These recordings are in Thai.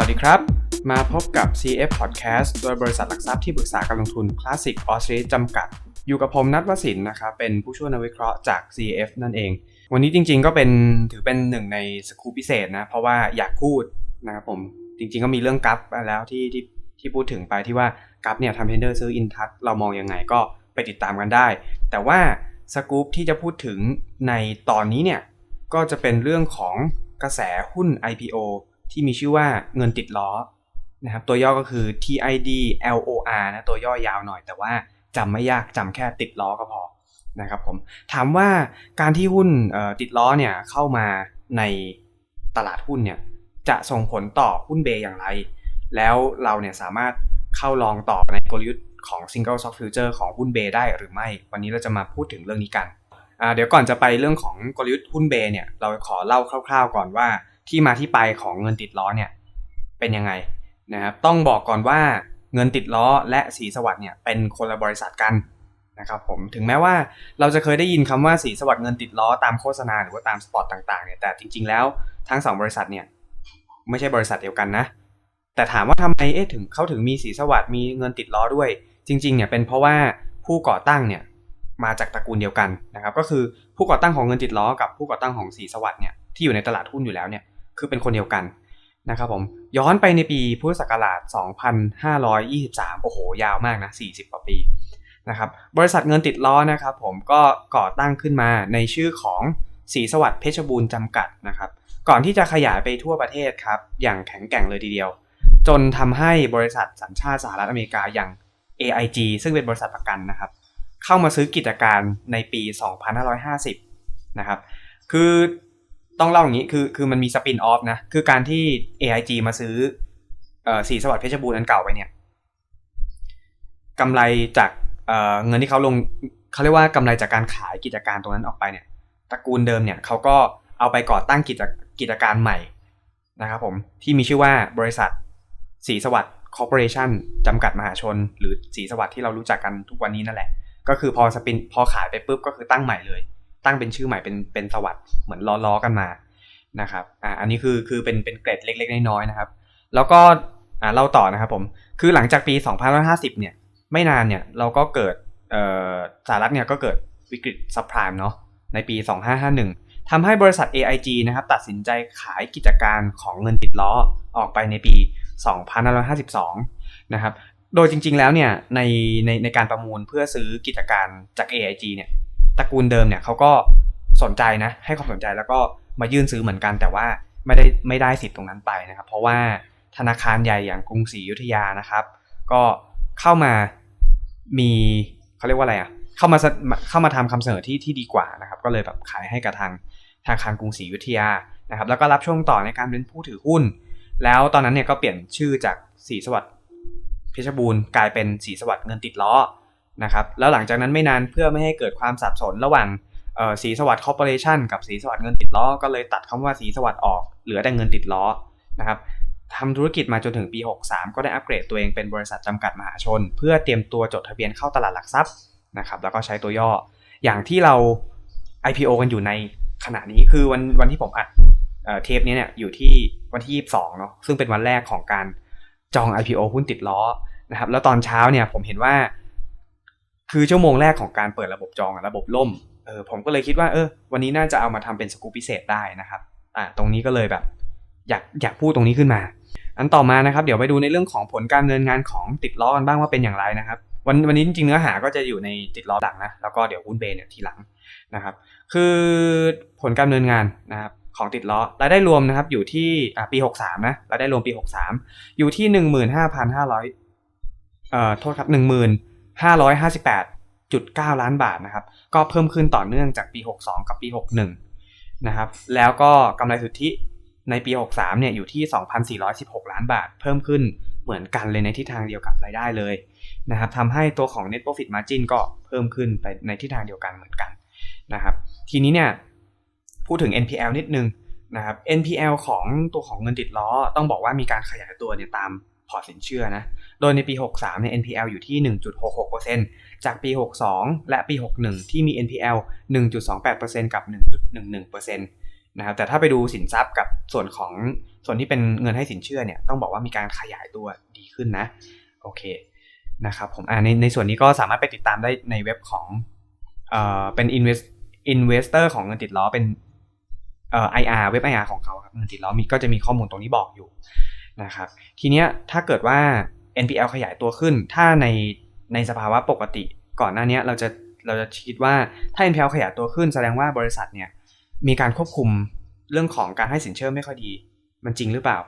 สวัสดีครับ มาพบกับ CF Podcast โดยบริษัทหลักทรัพย์ที่ปรึกษาการลงทุน Classic a u s t r a l จำกัด อยู่กับผมนัทวสินนะครับ เป็นผู้ช่วยนักวิเคราะห์จาก CF นั่นเอง วันนี้จริงๆก็เป็นถือเป็นหนึ่งในสกูปพิเศษนะ เพราะว่าอยากพูดนะครับผม จริงๆก็มีเรื่องกัฟแล้วที่ที่ที่พูดถึงไปที่ว่ากัฟเนี่ยทำเทนเดอร์ซื้ออินทัศเรามองยังไงก็ไปติดตามกันได้ แต่ว่าสกูปที่จะพูดถึงในตอนนี้เนี่ยก็จะเป็นเรื่องของกระแสหุ้น IPO ที่มีชื่อว่าเงินติดล้อนะครับตัวย่อก็คือ TID LOR นะตัวย่อยาวหน่อย แต่ว่าจำไม่ยากจำแค่ติดล้อก็พอนะครับผมถามว่าการที่หุ้นติดล้อเนี่ยเข้ามาในตลาดหุ้นเนี่ยจะส่งผลต่อหุ้นเบย์อย่างไร แล้วเราเนี่ยสามารถเข้าลองต่อในกลยุทธ์ของ Single Stock Future ของหุ้นเบย์ได้หรือไม่ วันนี้เราจะมาพูดถึงเรื่องนี้กัน เดี๋ยวก่อนจะไปเรื่องของกลยุทธ์หุ้นเบย์เนี่ยเราขอเล่าคร่าว ๆ ก่อนว่า ที่มาที่ไปของเงินติดล้อเนี่ยเป็นยังไงนะครับต้องบอกก่อนว่าเงินติดล้อและสีสวัสด์เนี่ยเป็นคนละบริษัทกันนะครับผมถึงแม้ว่าเราจะเคยได้ยินคำว่าสีสวัสด์เงินติดล้อตามโฆษณาหรือว่าตามสปอตต่างๆเนี่ยแต่จริง ๆ แล้วทั้งสองบริษัทเนี่ยไม่ใช่บริษัทเดียวกันนะ แต่ถามว่าทำไมเอ๊ะถึงเขาถึงมีสีสวัสด์มีเงินติดล้อด้วย จริงๆเนี่ยเป็นเพราะว่าผู้ก่อตั้งเนี่ยมาจากตระกูลเดียวกันนะครับก็คือผู้ก่อตั้งของเงินติดล้อกับผู้ก่อตั้งของสีสวัสด์เนี่ยที่อยู่ในตลาดหุ้นอยู่แล้วเนี่ย คือเป็นคนเดียวกันนะครับผมย้อนไปในปีพุทธศักราช 2523 โอ้โห ยาวมากนะ 40 กว่าปีนะครับบริษัทเงินติดล้อนะครับผมก็ก่อตั้งขึ้นมาในชื่อของสีสวัสดิ์เพชรบูรณ์จำกัดนะครับก่อนที่จะขยายไปทั่วประเทศครับอย่างแข็งแกร่งเลยทีเดียว จนทำให้บริษัทสัญชาติสหรัฐอเมริกาอย่าง AIG ซึ่งเป็นบริษัทประกันนะครับ เข้ามาซื้อกิจการในปี 2550 นะครับ คือ ต้องเล่าอย่างนี้คือคือมันมีสปินออฟนะคือการที่ AIG มาซื้ออสีสวัสดิ์เพชรบูรณ์อันเก่าไปเนี่ยกำไรจากเเงินที่เขาลงเขาเรียกว่ากำไรจากการขายกิจการตรงนั้นออกไปเนี่ยตระกูลเดิมเนี่ยเขาก็เอาไปก่อตั้งกิจกิจการใหม่นะครับผมที่มีชื่อว่าบริษัทสีสวัสดิ์คอร์ปอเรชั่นจำกัดมหาชน หรือสีสวัสดิ์ที่เรารู้จักกันทุกวันนี้นั่นแหละ ก็คือพอสปินพอขายไปปุ๊บก็คือตั้งใหม่เลย ตั้งเป็นชื่อใหม่เป็นเป็นสวัสด์เหมือนล้อๆกันมานะครับอ่าอันนี้คือคือเป็นเป็นเกรดเล็ก ๆ น้อยๆนะครับ แล้วก็อ่าเล่าต่อนะครับผมคือหลังจากปี 2550 เนี่ย ไม่นานเนี่ยเราก็เกิดเอ่อสหรัฐเนี่ยก็เกิดวิกฤตซับไพรม์เนาะในปี 2551ทำให้บริษัท AIG นะครับตัดสินใจขายกิจการของเงินติดล้อออกไปในปี 2552 นะครับ โดยจริงๆแล้วเนี่ยในในในการประมูลเพื่อซื้อกิจการจาก AIG เนี่ย ตระกูลเดิมเนี่ยเขาก็สนใจนะให้ความสนใจแล้วก็มายื่นซื้อเหมือนกัน แต่ว่าไม่ได้ไม่ได้สิทธิ์ตรงนั้นไปนะครับ เพราะว่าธนาคารใหญ่อย่างกรุงศรีอยุธยานะครับ ก็เข้ามามีเขาเรียกว่าอะไรอะ่ะเข้ามาเข้ามาทำคำเสนอที่ที่ดีกว่านะครับ ก็เลยแบบขายให้กับทางธนาคารกรุงศรีอยุธยานะครับ แล้วก็รับช่วงต่อในการเป็นผู้ถือหุ้น แล้วตอนนั้นเนี่ยก็เปลี่ยนชื่อจากสีสวัสดิ์เพชรบูรณ์กลายเป็นสีสวัสดิ์เงินติดล้อ นะครับแล้วหลังจากนั้นไม่นานเพื่อไม่ให้เกิดความสับสนระหว่างสีสวัสดิ์คอร์ปอเรชันกับสีสวัสดิ์เงินติดล้อ ก็เลยตัดคำว่าสีสวัสดิ์ออกเหลือแต่เงินติดล้อนะครับทำธุรกิจมาจนถึงปี 63 ก็ได้อัปเกรดตัวเองเป็นบริษัทจำกัดมหาชน เพื่อเตรียมตัวจดทะเบียนเข้าตลาดหลักทรัพย์นะครับแล้วก็ใช้ตัวย่ออย่างที่เรา IPO กันอยู่ในขณะนี้คือวันวันที่ผมอัดเทปนี้เนี่ยอยู่ที่วันที่ 22เนาะซึ่งเป็นวันแรกของการจอง IPO หุ้นติดล้อนะครับแล้วตอนเช้าเนี่ยผมเห็นว่า คือชั่วโมงแรกของการเปิดระบบจองระบบล่มเออผมก็เลยคิดว่าเออวันนี้น่าจะเอามาทำเป็นสกูปพิเศษได้นะครับอ่าตรงนี้ก็เลยแบบ อยากอยากพูดตรงนี้ขึ้นมา อันต่อมานะครับ เดี๋ยวไปดูในเรื่องของผลการเงินงานของติดล้อกันบ้างว่าเป็นอย่างไรนะครับ วันวันนี้จริงๆเนื้อหาก็จะอยู่ในติดล้อหลังนะแล้วก็เดี๋ยวหุ้นเบย์เนี่ยทีหลังนะครับ คือผลการเงินงานนะครับของติดล้อรายได้รวมนะครับอยู่ที่ปี 63 นะรายได้รวมปี 63 อยู่ที่ 15,500เอ่อโทษครับ 558.9 ล้านบาทนะครับ ก็เพิ่มขึ้นต่อเนื่องจากปี 62 กับปี 61 นะครับ แล้วก็กำไรสุทธิในปี 63 เนี่ยอยู่ที่ 2,416 ล้านบาท เพิ่มขึ้นเหมือนกันเลยในทิศทางเดียวกับรายได้เลยนะครับทำให้ตัวของ net profit margin ก็เพิ่มขึ้นไปในทิศทางเดียวกันเหมือนกันนะครับ ทีนี้เนี่ยพูดถึง NPL นิดนึงนะครับ NPL ของตัวของเงินติดล้อต้องบอกว่ามีการขยายตัวเนี่ยตามพอร์ตสินเชื่อนะ โดยในปี 63เนี่ย NPL อยู่ที่ 1.66%จากปี 62 และปี 61 ที่มี NPL 1.28%กับ 1.11%นนะครับ แต่ถ้าไปดูสินทรัพย์กับส่วนของส่วนที่เป็นเงินให้สินเชื่อเนี่ย ต้องบอกว่ามีการขยายตัวดีขึ้นนะ โอเค นะครับผมอ่าในในส่วนนี้ก็สามารถไปติดตามได้ในเว็บของเอ่อเป็น invest investor ของเงินติดล้อเป็นเอ่อ IR เว็บ IR ของเขาครับเงินติดล้อมีก็จะมีข้อมูลตรงนี้บอกอยู่นะครับ ทีเนี้ยถ้าเกิดว่า NPL ขยายตัวขึ้น ถ้าในในสภาวะปกติ ก่อนหน้านี้เราจะเราจะคิดว่าถ้า NPL ขยายตัวขึ้นแสดงว่าบริษัทเนี่ยมีการควบคุมเรื่องของการให้สินเชื่อไม่ค่อยดี มันจริงหรือเปล่า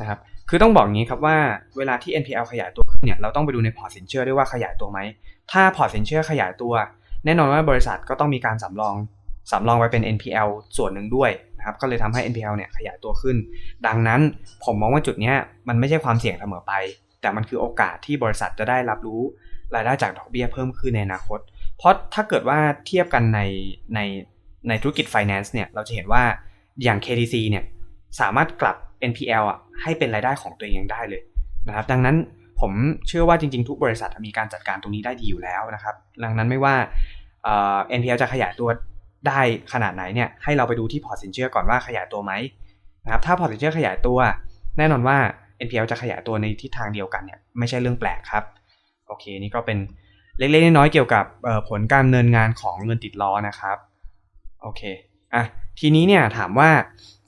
นะครับคือต้องบอกงนี้ครับว่าเวลาที่ NPL ขยายตัวขึ้นเนี่ยเราต้องไปดูในพอร์ตสินเชื่อด้วยว่าขยายตัวไหมถ้าพอร์ตสินเชื่อขยายตัว แน่นอนว่าบริษัทก็ต้องมีการสำรองสำรองไว้เป็น NPL ส่วนหนึ่งด้วยนะครับก็เลยทำให้ NPL เนี่ยขยายตัวขึ้น ดังนั้นผมมองว่าจุดนี้มันไม่ใช่ความเสี่ยงเสมอไป แต่มันคือโอกาสที่บริษัทจะได้รับรู้รายได้จากดอกเบี้ยเพิ่มขึ้นในอนาคต เพราะถ้าเกิดว่าเทียบกันในในในธุรกิจ finance เนี่ยเราจะเห็นว่าอย่าง KTC เนี่ยสามารถกลับ NPL อะให้เป็นรายได้ของตัวเองได้เลยนะครับ ดังนั้นผมเชื่อว่าจริงๆ ทุกบริษัทมีการจัดการตรงนี้ได้ดีอยู่แล้วนะครับ ดังนั้นไม่ว่า NPL จะขยายตัวได้ขนาดไหนเนี่ยให้เราไปดูที่พอร์ตสินเชื่อก่อนว่าขยายตัวไหมนะครับถ้าพอร์ตสินเชื่อขยายตัว แน่นอนว่า NPL จะขยายตัวในทิศทางเดียวกันเนี่ยไม่ใช่เรื่องแปลกครับ โอเค นี่ก็เป็นเล็กๆน้อยๆเกี่ยวกับผลการดำเนินงานของเงินติดล้อนะครับ โอเคอะทีนี้เนี่ยถามว่า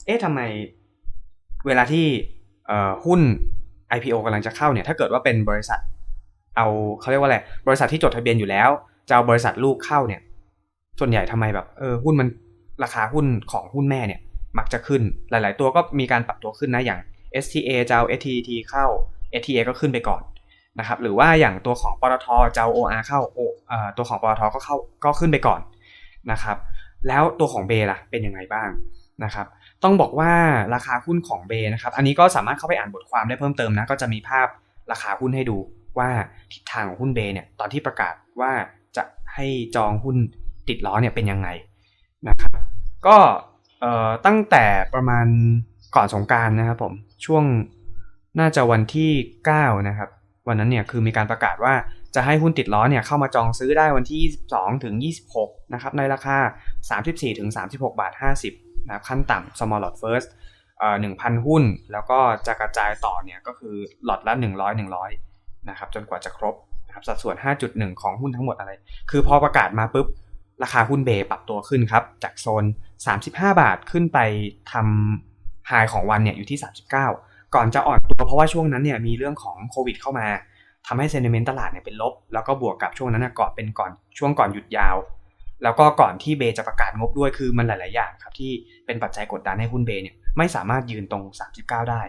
เอ๊ะทำไมเวลาที่หุ้น IPO กำลังจะเข้าเนี่ยถ้าเกิดว่าเป็นบริษัท เอาเขาเรียกว่าอะไรบริษัทที่จดทะเบียนอยู่แล้วจะเอาบริษัทลูกเข้าเนี่ย ส่วนใหญ่ทำไมแบบเออหุ้นมันราคาหุ้นของหุ้นแม่เนี่ย มักจะขึ้นหลาย ๆ ตัวก็มีการปรับตัวขึ้นนะอย่าง STA จะเอา STT เข้า STA ก็ขึ้นไปก่อนนะครับหรือว่าอย่างตัวของปตทจะเอา OR เข้าโอตัวของปตทก็เข้าก็ขึ้นไปก่อนนะครับแล้วตัวของเบล่ะเป็นยังไงบ้างนะครับต้องบอกว่าราคาหุ้นของเบนะครับอันนี้ก็สามารถเข้าไปอ่านบทความได้เพิ่มเติมนะก็จะมีภาพราคาหุ้นให้ดูว่าทิศทางของหุ้นเบเนี่ยตอนที่ประกาศว่าจะให้จองหุ้นติดล้อเนี่ยเป็นยังไงนะครับก็ตั้งแต่ประมาณก่อนสงการนะครับผม ช่วงน่าจะวันที่ 9 นะครับ วันนั้นเนี่ยคือมีการประกาศว่าจะให้หุ้นติดล้อเนี่ยเข้ามาจองซื้อได้วันที่ 22 ถึง 26 นะครับ ในราคา 34 ถึง 36 บาท 50 นะครับ ขั้นต่ำ small lot first เอ่อ1,000 หุ้น แล้วก็จะกระจายต่อเนี่ยก็คือหลอดละ 100 100 นะครับ จนกว่าจะครบนะครับสัดส่วน 5.1 ของหุ้นทั้งหมดอะไร คือพอประกาศมาปุ๊บ ราคาหุ้นเบย์ปรับตัวขึ้นครับ จากโซน 35 บาทขึ้นไปทำ ไฮของวันเนี่ยอยู่ที่ 39 ก่อนจะอ่อนตัวเพราะว่าช่วงนั้นเนี่ยมีเรื่องของโควิดเข้ามาทำให้เซนิเมนต์ตลาดเนี่ยเป็นลบ แล้วก็บวกกับช่วงนั้นก่อนเป็นก่อนช่วงก่อนหยุดยาว แล้วก็ก่อนที่เบย์จะประกาศงบด้วยคือมันหลาย ๆ อย่างครับที่เป็นปัจจัยกดดันให้หุ้นเบย์เนี่ยไม่สามารถยืนตรง 39 ได้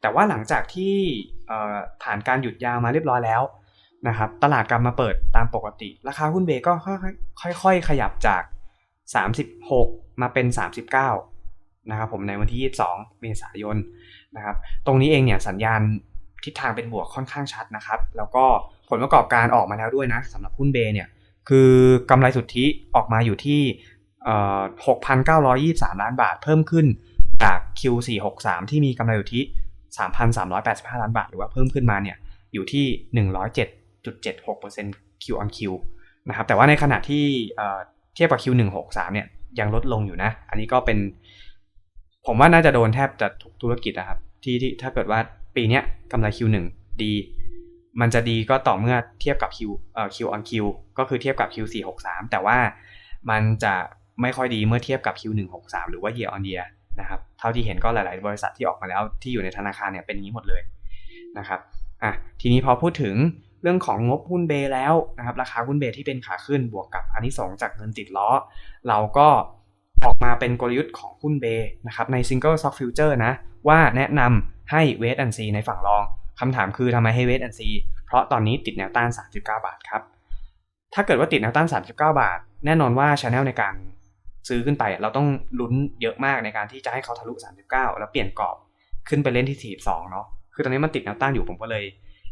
แต่ว่าหลังจากที่ผ่านการหยุดยาวมาเรียบร้อยแล้วนะครับตลาดกลับมาเปิดตามปกติ ราคาหุ้นเบย์ก็ค่อยๆขยับจาก 36 มาเป็น 39 นะครับผมในวันที่ 22 เมษายนนะครับตรงนี้เองเนี่ยสัญญาณทิศทางเป็นบวกค่อนข้างชัดนะครับ แล้วก็ผลประกอบการออกมาแล้วด้วยนะสำหรับหุ้นเบย์เนี่ยคือกำไรสุทธิออกมาอยู่ที่ 6,923 ล้านบาทเพิ่มขึ้นจาก Q463 ที่มีกำไรสุทธิ 3,385 ล้านบาท หรือว่าเพิ่มขึ้นมาเนี่ยอยู่ที่ 107.76% Q on Q นะครับแต่ว่าในขณะที่เทียบกับ Q163 เนี่ยยังลดลงอยู่นะ อันนี้ก็เป็น ผมว่าน่าจะโดนแทบจะทุกธุรกิจนะครับที่ที่ถ้าเกิดว่าปีนี้กำไร Q1 ดี มันจะดีก็ต่อเมื่อเทียบกับ Q เอ่อ Q on Q ก็คือเทียบกับ Q463 แต่ว่ามันจะไม่ค่อยดีเมื่อเทียบกับ Q163 หรือว่า year on year นะครับ เท่าที่เห็นก็หลาย ๆ บริษัทที่ออกมาแล้วที่อยู่ในธนาคารเนี่ยเป็นอย่างนี้หมดเลยนะครับอะทีนี้พอพูดถึงเรื่องของงบหุ้นเบแล้วนะครับ ราคาหุ้นเบที่เป็นขาขึ้นบวกกับอันที่2จากเงินติดล้อ เราก็ ออกมาเป็นกลยุทธ์ของหุ้นเบนะครับใน Single Stock Future นะ ว่าแนะนำให้ Wait and See ในฝั่งรองคำถามคือทำไมให้ Wait and See เพราะตอนนี้ติดแนวต้าน 39 บาทครับ ถ้าเกิดว่าติดแนวต้าน 39 บาท แน่นอนว่าช ANNEL ในการซื้อขึ้นไป เราต้องลุ้นเยอะมากในการที่จะให้เขาทะลุ 39 แล้วเปลี่ยนกรอบขึ้นไปเล่นที่ 42 เนาะคือตอนนี้มันติดแนวต้านอยู่ผมก็เลย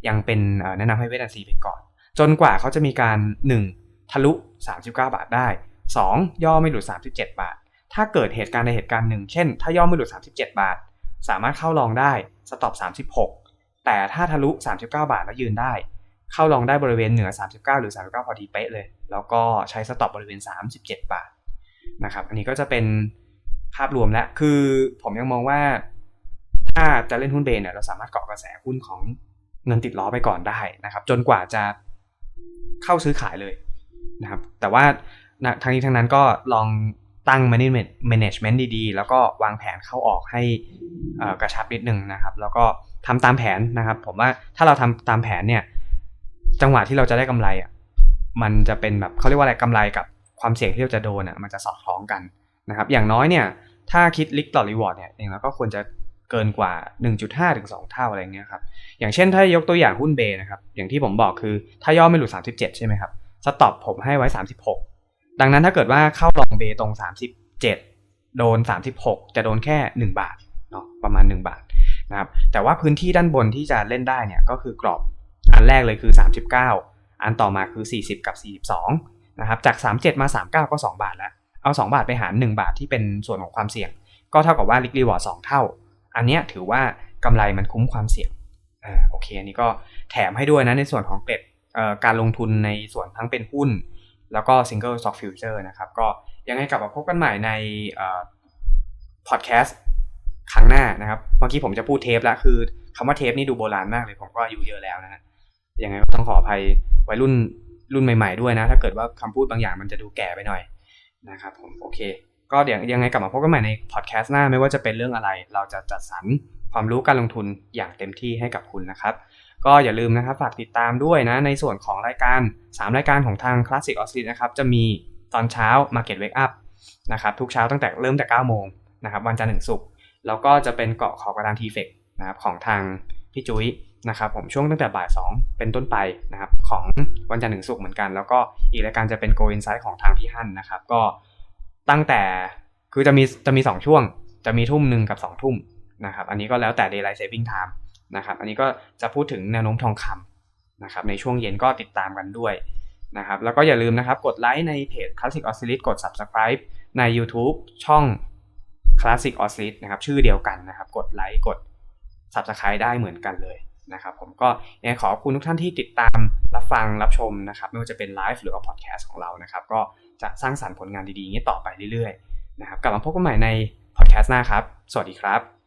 ยังเป็นแนะนำให้เวทซีไปก่อน จนกว่าเขาจะมีการ 1. ทะลุ 39 บาทได้ 2. ย่อไม่หลุด 37 บาท ถ้าเกิดเหตุการณ์ในเหตุการณ์หนึ่ง เช่น ถ้าย่อไม่หลุด 37 บาท สามารถเข้าลองได้สต็อป 36 แต่ถ้าทะลุ 39 บาทแล้วยืนได้ เข้าลองได้บริเวณเหนือ 39 หรือ 39 พอดีเป๊ะเลย แล้วก็ใช้สต็อปบริเวณ 37 บาทนะครับอันนี้ก็จะเป็นภาพรวมแล้วคือผมยังมองว่า ถ้าจะเล่นหุ้นเบนเนี่ยเราสามารถเกาะกระแสหุ้นของเงินติดล้อไปก่อนได้นะครับ จนกว่าจะเข้าซื้อขายเลยนะครับ แต่ว่าทางนี้ทางนั้นก็ลอง ตั้ง management ดีๆ แล้วก็วางแผนเข้าออกให้กระชับนิดนึงนะครับ แล้วก็ทำตามแผนนะครับ ผมว่าถ้าเราทำตามแผนเนี่ย จังหวะที่เราจะได้กำไรอะมันจะเป็นแบบเขาเรียกว่าอะไรกำไรกับความเสี่ยงที่เราจะโดนอะมันจะสอดคล้องกันนะครับ อย่างน้อยเนี่ย ถ้าคิดลิกต่อรีวอร์ดเนี่ยเองแล้วก็ควรจะเกินกว่า 1.5 ถึง 2 เท่าอะไรเงี้ยครับ อย่างเช่นถ้ายกตัวอย่างหุ้นเบนะครับ อย่างที่ผมบอกคือถ้าย่อไม่หลุด 37 ใช่ไหมครับ สต็อปผมให้ไว้ 36 ดังนั้นถ้าเกิดว่าเข้าลองเบตรง 37 โดน 36 จะโดนแค่ 1 บาทเนาะประมาณ 1 บาทนะครับแต่ว่าพื้นที่ด้านบนที่จะเล่นได้เนี่ยก็คือกรอบอันแรกเลยคือ 39 อันต่อมาคือ 40 กับ 42นะครับจาก 37 มา 39 ก็ 2 บาทแล้ว เอา 2 บาทไปหาร 1 บาทที่เป็นส่วนของความเสี่ยง ก็เท่ากับว่าลิกรีวอร์ด2เท่า อันนี้ถือว่ากำไรมันคุ้มความเสี่ยงอ่าโอเคอันนี้ก็แถมให้ด้วยนะในส่วนของเกร็ดการลงทุนในส่วนทั้งเป็นหุ้น แล้วก็ single stock future นะครับ ก็ยังไงกลับมาพบกันใหม่ในพอดแคสต์ครั้งหน้านะครับ เมื่อกี้ผมจะพูดเทปแล้วคือคำว่าเทปนี่ดูโบราณมากเลย ผมก็อายุเยอะแล้วนะฮะยังไงก็ต้องขออภัยวัยรุ่นรุ่นใหม่ ๆด้วยนะ ถ้าเกิดว่าคำพูดบางอย่างมันจะดูแก่ไปหน่อยนะครับผมโอเค ก็เดี๋ยวยังไงกลับมาพบกันใหม่ในพอดแคสต์หน้าไม่ว่าจะเป็นเรื่องอะไร เราจะจัดสรรความรู้การลงทุนอย่างเต็มที่ให้กับคุณนะครับ ก็อย่าลืมนะครับฝากติดตามด้วยนะในส่วนของรายการ 3 รายการของทาง Classic o s c i l นะครับจะมีตอนเช้า Market Wake Up นะครับทุกเช้าตั้งแต่เริ่มแต่9โมงนะครับวันจันทร์ถึงศุกร์แล้วก็จะเป็นเกาะขอกระดานทีเฟกนะครับของทางพี่จุ้ยนะครับผมช่วงตั้งแต่บ่าย 2 เป็นต้นไปนะครับของวันจันทร์ถึงศุกร์เหมือนกัน แล้วก็อีกรายการจะเป็น Go Insight ของทางพี่ฮั่นนะครับก็ตั้งแต่คือจะมีจะมี 2 ช่วง จะมีทุ่มหนึ่งกับ 2 ทุ่มนะครับอันนี้ก็แล้วแต่ Daylight Saving Time นะครับอันนี้ก็จะพูดถึงแนวโน้มทองคำนะครับในช่วงเย็นก็ติดตามกันด้วยนะครับแล้วก็อย่าลืมนะครับกดไลค์ในเพจ Classic o s c i l l i t กด Subscribe ใน YouTube ช่อง Classic o s c i l l i t นะครับชื่อเดียวกันนะครับกดไลค์กด Subscribe ได้เหมือนกันเลยนะครับผมก็ยังขอบคุณทุกท่านที่ติดตามรับฟังรับชมนะครับไม่ว่าจะเป็นไลฟ์หรือว่าพอดแคสต์ของเรานะครับก็จะสร้างสรรค์ผลงานดีๆนี้ต่อไปเรื่อยๆนะครับกลับมาพบกันใหม่ในพอดแคสต์หน้าครับ สวัสดีครับ